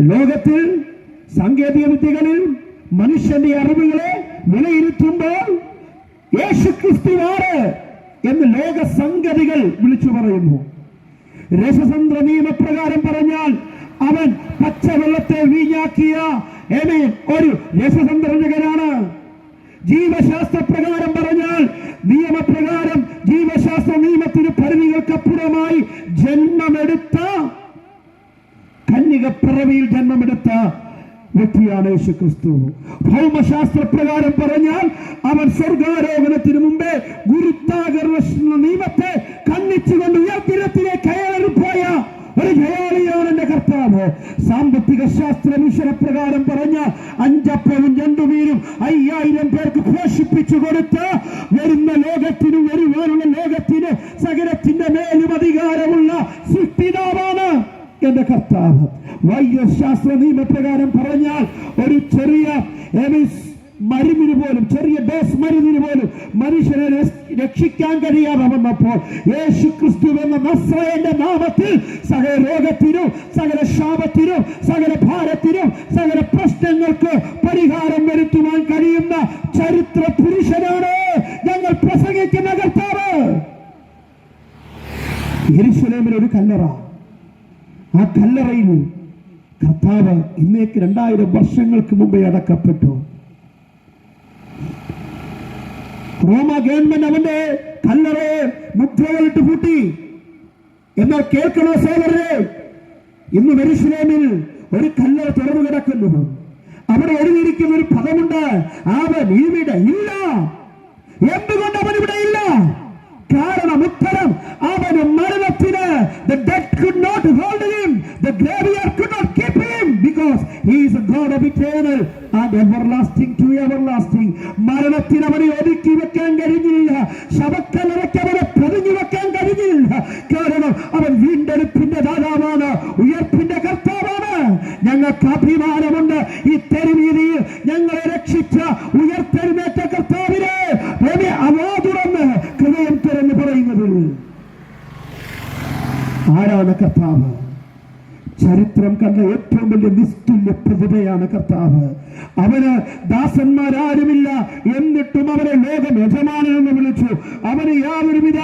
ലോകത്തിൽ സാങ്കേതിക വിദ്യകളിൽ മനുഷ്യന്റെ അറിവുകളെ വിലയിരുത്തുമ്പോൾ യേശു ക്രിസ്തുവാണ് എന്ന് ലോക സംഗതികൾ വിളിച്ചു പറയുന്നു. രസതന്ത്ര നിയമപ്രകാരം പറഞ്ഞാൽ അവൻ പച്ചവെള്ളത്തെ വീഞ്ഞാക്കിയ ഒരു രസതന്ത്രജകനാണ് ജീവശാസ്ത്ര പ്രകാരം പറഞ്ഞാൽ നിയമപ്രകാരം ജീവശാസ്ത്ര നിയമത്തിന് പരിധികൾക്കപ്പുറമായി ജന്മമെടുത്ത കന്യകപ്പിറവിയിൽ ജന്മമെടുത്ത വ്യക്തിയാണ് യേശു ക്രിസ്തു ഭൗമശാസ്ത്ര പ്രകാരം പറഞ്ഞാൽ അവൻ സ്വർഗാരോഹണത്തിന് മുമ്പേ ഗുരുത്താകർഷണ നിയമത്തെ കണ്ണിച്ചുകൊണ്ട് ഉയർത്തിരത്തിലെ കയറി പോയ ഒരു ജയാളിയാണ് എന്റെ കർത്താവ്. സാമ്പത്തിക ശാസ്ത്ര വിഷയപ്രകാരം പറഞ്ഞ അഞ്ചപ്പവും രണ്ടു വീരും അയ്യായിരം പേർക്ക് പോഷിപ്പിച്ചു കൊടുത്ത് വരുന്ന ലോകത്തിന് വരുവാനുള്ള ലോകത്തിന് സകലത്തിന്റെ മേലും അധികാരമുള്ള സൃഷ്ടിതാവാണ് എന്റെ കർത്താവ്. വൈദ്യശാസ്ത്ര നിയമപ്രകാരം പറഞ്ഞാൽ ഒരു ചെറിയ മരുന്നിന് പോലും ചെറിയ ഡോസ് മരുന്നിന് പോലും മനുഷ്യനെ രക്ഷിക്കാൻ കഴിയാതെ വന്നപ്പോൾ യേശു ക്രിസ്തു എന്ന നസ്രയന്റെ നാമത്തിൽ സകല രോഗത്തിനും സകല ശാപത്തിനും സകല ഭാരത്തിനും സകല പ്രശ്നങ്ങൾക്ക് പരിഹാരം വരുത്തുവാൻ കഴിയുന്ന ചരിത്ര പുരുഷനാണ് ഞങ്ങൾ പ്രസംഗിക്കുന്ന കർത്താവ്. ഒരു കല്ലറ. ആ കല്ലറയിൽ കർത്താവ് ഇന്നേക്ക് രണ്ടായിരം വർഷങ്ങൾക്ക് മുമ്പേ അടക്കപ്പെട്ടു. റോമ ഗവൺമെന്റ് അവന്റെ കല്ലറയെ മുദ്രകളിട്ട് കൂട്ടി. എന്നാൽ കേൾക്കണോ സോദരനെ ഇന്ന് മെരുഷലേമിൽ ഒരു കല്ലറ തുറന്നു കിടക്കുന്നു. അവിടെ എഴുതിയിരിക്കുന്ന ഒരു പദമുണ്ട്. അവൻ ഇവിടെ ഇല്ല. എന്തുകൊണ്ട് അവൻ ഇവിടെ of eternal and everlasting to everlasting. മരണത്തിന് അവനെ ഒതുക്കി വെക്കാൻ കഴിഞ്ഞില്ല. ശവക്കലറയ്ക്ക് അവനെ പൊതിഞ്ഞു വെക്കാൻ കഴിഞ്ഞില്ല. കാരണം അവൻ വീണ്ടെടുപ്പിന്റെ ദാതാവാണ് ഉയർപ്പിന്റെ കർത്താവാണ്. ഞങ്ങൾക്ക് അഭിമാനമുണ്ട്. ഈ തെരുവീതിയിൽ ഞങ്ങളെ രക്ഷിച്ച ഉയർത്തെരുമേറ്റ കർത്താവിനെ അവോ തുറന്ന് ഹൃദയം തുറന്ന് പറയുന്നതിൽ ആരാണ് കർത്താവ്? ചരിത്രം കണ്ട ഏറ്റവും വലിയ നിസ്തുല്യ പ്രതിഭയാണ് കർത്താവ്. അവന് ദാസന്മാരാരുമില്ല എന്നിട്ടും അവനെ ലോകം യജമാനൻ എന്ന് വിളിച്ചു. അവന് യാതൊരുവിധ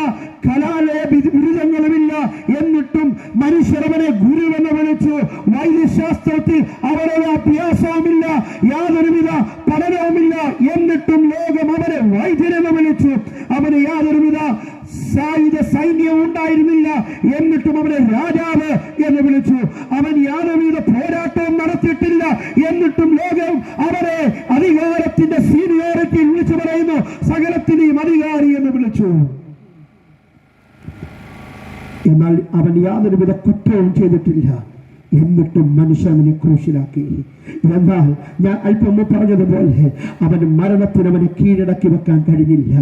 കലാലയ ബിരുദങ്ങളുമില്ല എന്നിട്ടും മനുഷ്യർ അവനെ ഗുരുവെന്ന് വിളിച്ചു. വൈദ്യശാസ്ത്രത്തിൽ അവരെ അഭ്യാസവുമില്ല യാതൊരുവിധ പഠനവുമില്ല എന്നിട്ടും ലോകം അവനെ വൈദ്യനെന്ന് വിളിച്ചു. അവന് യാതൊരുവിധ സായുധ സൈന്യം ഉണ്ടായിരുന്നില്ല എന്നിട്ടും അവനെ രാജാവ് എന്ന് വിളിച്ചു അവൻ യാതൊരുവിധ പോരാട്ടവും നടത്തിയിട്ടില്ല എന്നിട്ടും ലോകം അവനെ അധികാരത്തിന്റെ സീനിയോറിറ്റി വിളിച്ചു പറയുന്നു സകലത്തിനെയും അധികാരി എന്ന് വിളിച്ചു. എന്നാൽ അവൻ യാതൊരുവിധ കുറ്റവും ചെയ്തിട്ടില്ല. എന്നിട്ടും അവനെ ക്രൂശിലാക്കി. എന്നാൽ ഞാൻ അല്പം പറഞ്ഞതുപോലെ അവൻ മരണത്തിന് അവനെ കീഴടക്കി വെക്കാൻ കഴിഞ്ഞില്ല.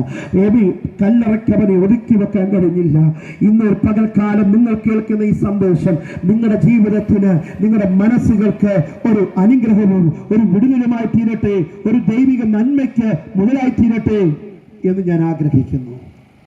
ഏബി കല്ലറയ്ക്ക് അവനെ ഒതുക്കി വെക്കാൻ കഴിഞ്ഞില്ല. ഇന്ന് പകൽക്കാലം നിങ്ങൾ കേൾക്കുന്ന ഈ സന്ദേശം നിങ്ങളുടെ ജീവിതത്തിന് നിങ്ങളുടെ മനസ്സുകൾക്ക് ഒരു അനുഗ്രഹവും ഒരു വിടുതലുമായി തീരട്ടെ ഒരു ദൈവിക നന്മയ്ക്ക് മുതലായി തീരട്ടെ എന്ന് ഞാൻ ആഗ്രഹിക്കുന്നു.